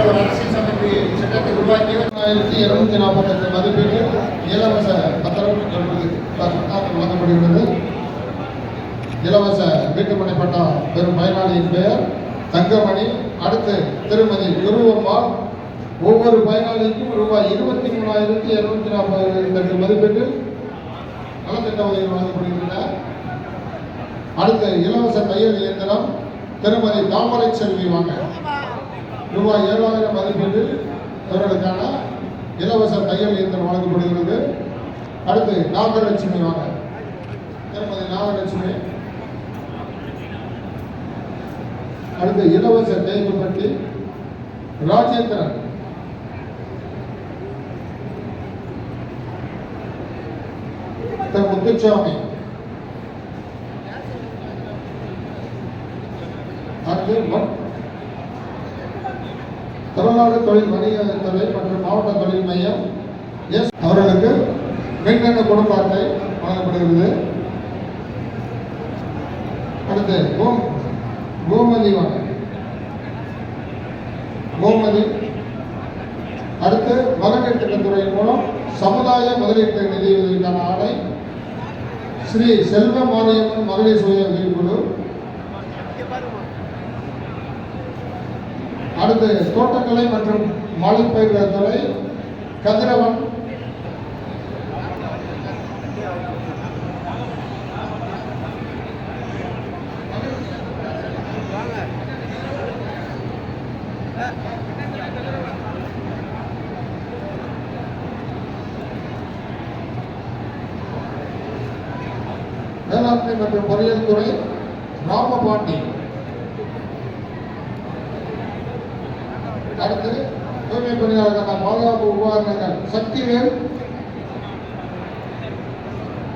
ஒரு அரசியல் சட்டத்தை சட்டத்தை உருவாக்கி ஆயிரத்தி இருநூத்தி நாற்பத்தெட்டு மதிப்பீடு இலவச பத்திரம் வழங்கப்படுகிறது இலவச வீட்டுமனை பட்டா பெறும் பயனாளியின் பெயர் தங்கமணி அடுத்து திருமதி குருவம்மாள் ஒவ்வொரு பயனாளிக்கும் ரூபாய் இருபத்தி மூணாயிரத்தி இருநூத்தி நாற்பது ரெண்டு மதிப்பீட்டில் நலத்திட்ட உதவிகள் வழங்கப்படுகின்றன அடுத்து இலவச தையல் இயந்திரம் திருமதி தாமரை செல்வி வாங்க. ரூபாய் ஏழாயிரம் மதிப்பீட்டில் இவர்களுக்கான இலவச தையல் இயந்திரம் வழங்கப்படுகிறது. அடுத்து நாகலட்சுமி வாங்க. திருமதி நாகலட்சுமி. அடுத்து இலவச தேய்வு பற்றி ராஜேந்திரன். திரு முத்துச்சாமி. அடுத்து தமிழ்நாடு தொழில் வணிகத்துறை மற்றும் மாவட்ட தொழில் மையம் எஸ் அவர்களுக்கு மின்னணு குடும்ப அட்டை வழங்கப்படுகிறது. அடுத்து கோம் கோமதி கோமதி. அடுத்து மகளிர் திட்டத்துறையின் மூலம் சமுதாய முதலீட்டு நிதியுதவிக்கான ஆணை ஸ்ரீ செல்வ மாரியம்மன் மகளிர் சுய உதவிக்குழு அடுத்து தோட்டக்கலை மற்றும் மாலைப்பயிர்கள் துறை கதிரவன். வேளாண்மை மற்றும் பொறியியல் துறை ராமபாண்டி. அடுத்து தூய்மை பணியாளர்களுக்கான பாதுகாப்பு உபகரணங்கள் சக்திவேல்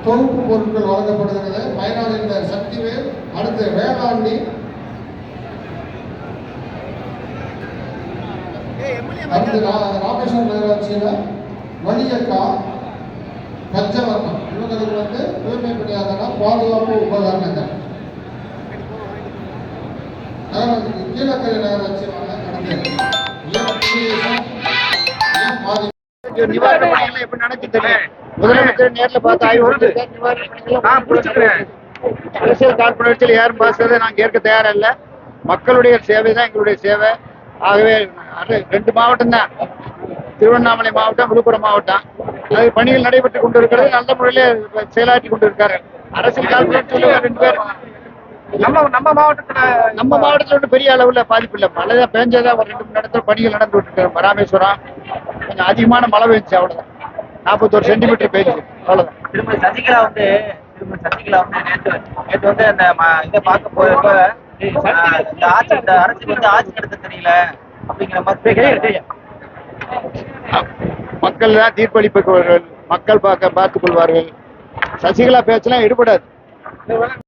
தொகுப்பு பொருட்கள் வழங்கப்படுகிறது. பயனாளியின் சக்தி சக்திவேல் அடுத்து வேளாண்மை அடுத்து ரா- ராமேஸ்வரம் நகராட்சியில் வலியக்கா பஞ்சவர்ணம் இவங்களுக்கு வந்து தூய்மை பணியாளர்கள பாதுகாப்பு உபகரணங்கள். நகராட்சி கீழக்கரை நகராட்சி வாங்க அடுத்து நிவாரண எப்படி முதலமைச்சர் நேர்ல பார்த்து ஆய்வு நிவாரண அரசியல் காழ்ப்புணர்ச்சியில் யாரும் பேசுறதை நாங்க ஏற்க தயாரா இல்ல மக்களுடைய சேவை தான் எங்களுடைய சேவை ஆகவே ரெண்டு மாவட்டம் தான் திருவண்ணாமலை மாவட்டம் விழுப்புரம் மாவட்டம் அது பணிகள் நடைபெற்றுக் கொண்டிருக்கிறது நல்ல முறையில செயலாற்றி கொண்டிருக்காரு அரசியல் கார்பரேட் ரெண்டு பேர் நம்ம நம்ம மாவட்டத்துல நம்ம மாவட்டத்துல ஒன்றும் பெரிய அளவுல பாதிப்பு இல்லை. மழை தான் பெஞ்சதா ஒரு ரெண்டு மூணு இடத்துல பணிகள் நடந்து இருக்கு ராமேஸ்வரம் கொஞ்சம் அதிகமான மழை பெஞ்சுச்சு அவ்வளவுதான். நாற்பத்தோரு சென்டிமீட்டர் பெய்ஞ்சு அவ்வளவுதான். திரும்ப சசிகலா வந்து திரும்ப சசிகலா வந்து நேற்று நேற்று வந்து அந்த இதை பார்க்க போறப்ப இந்த ஆட்சி இந்த அரசுக்கு வந்து ஆட்சி நடத்த தெரியல அப்படிங்கிற மாதிரி மக்கள் தான் தீர்ப்பளிப்பவர்கள் மக்கள் பார்க்க பார்த்துக் கொள்வார்கள். சசிகலா பேச்செல்லாம் ஈடுபடாது.